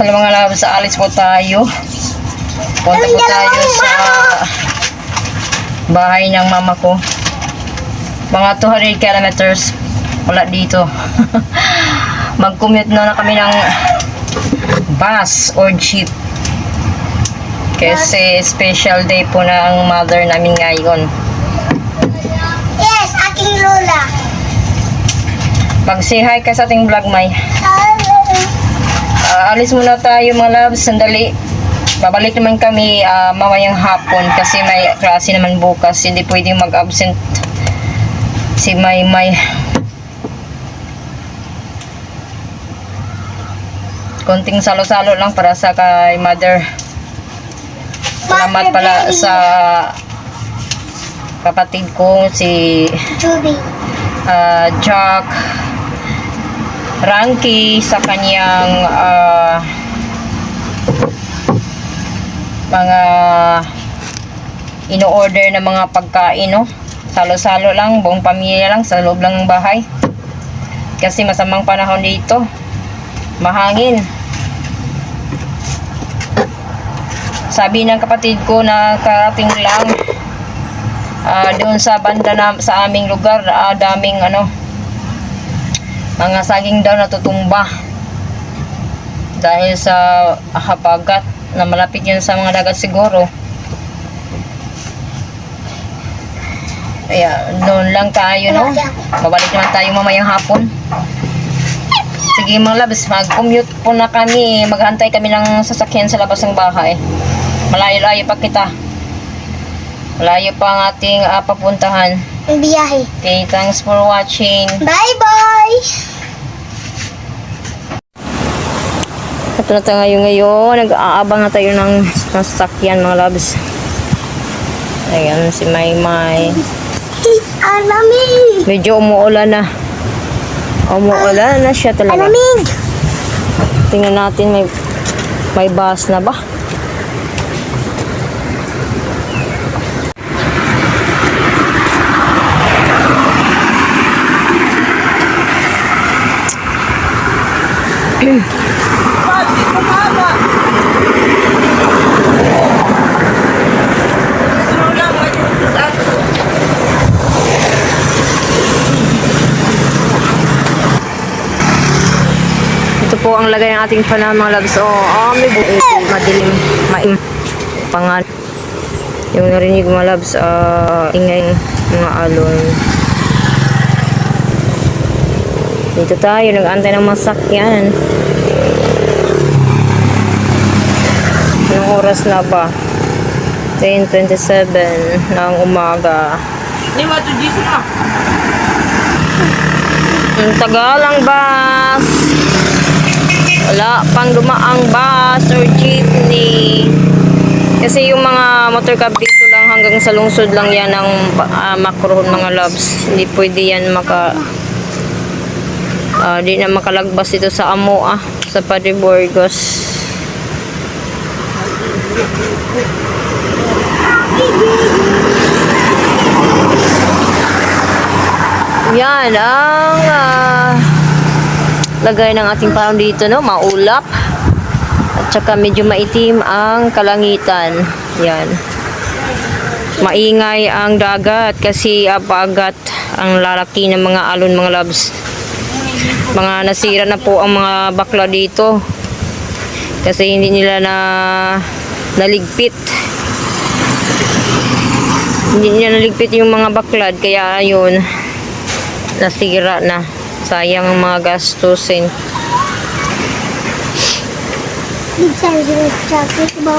Hello mga loves, alis po tayo. Punta po tayo sa bahay ng mama ko. Mga 200 kilometers wala dito. Mag-commute na, na kami ng bus or jeep. Kasi special day po ng mother namin ngayon. Yes, aking lola. Mag-say hi ka sa ating vlog, May. Ah, alis muna tayo mga loves, sandali. Babalik naman kami ah, mamayang hapon kasi may klase naman bukas. Hindi pwedeng mag-absent si May May. Konting salo-salo lang para sa kay mother. Salamat pala sa kapatid ko si ah, Jack Ranky sa kanyang ah, mga ino-order na mga pagkain, no? Salo-salo lang, buong pamilya lang sa loob lang ng bahay. Kasi masamang panahon dito. Mahangin. Sabi ng kapatid ko na karating lang ah doon sa banda na, sa aming lugar, ah, daming ano, mga saging daw natutumba dahil sa habagat na malapit yun sa mga dagat siguro. Kaya, doon lang tayo, no? Babalik naman tayo mamayang hapon. Sige mga labs, mag-commute po na kami. Maghantay kami ng sasakyan sa labas ng bahay. Malayo-layo pa kita. Malayo pa ang ating ah, papuntahan. Biyahe. Okay, thanks for watching. Bye-bye! Ito na tayo ngayon. Nag-aabang na tayo ng sasakyan mga labs. Ayan, si Maymay. Ang lamig! Medyo umuulan na. Umuulan na siya talaga. lamig! Tingnan natin may may bus na ba? Ito po ang lagay ng ating panahon mga labs. Oh, ah, may buong madilim, maim. Pangal. Yung narinig mga labs, ah, ingay mga alon. Dito tayo, nag-antay ng masakyan. Anong oras na ba? 10.27 ng umaga. Ang tagal ang bus. Wala pang dumaang bus or jeepney. Kasi yung mga motor cab dito lang hanggang sa lungsod lang yan ang uh, makrohon mga loves. Hindi pwede yan maka ah, di na makalagbas dito sa Amo ah, sa Padre Burgos. Yan ang ah, lagay ng ating panahon dito, no? Maulap. At saka medyo maitim ang kalangitan. Yan. Maingay ang dagat kasi apagat ang lalaki ng mga alon mga labs. Mga nasira na po ang mga bakla dito. Kasi hindi nila na naligpit. Hindi nila naligpit yung mga baklad kaya ayun nasira na. Sayang ang mga gastusin. Big size of chocolate ko.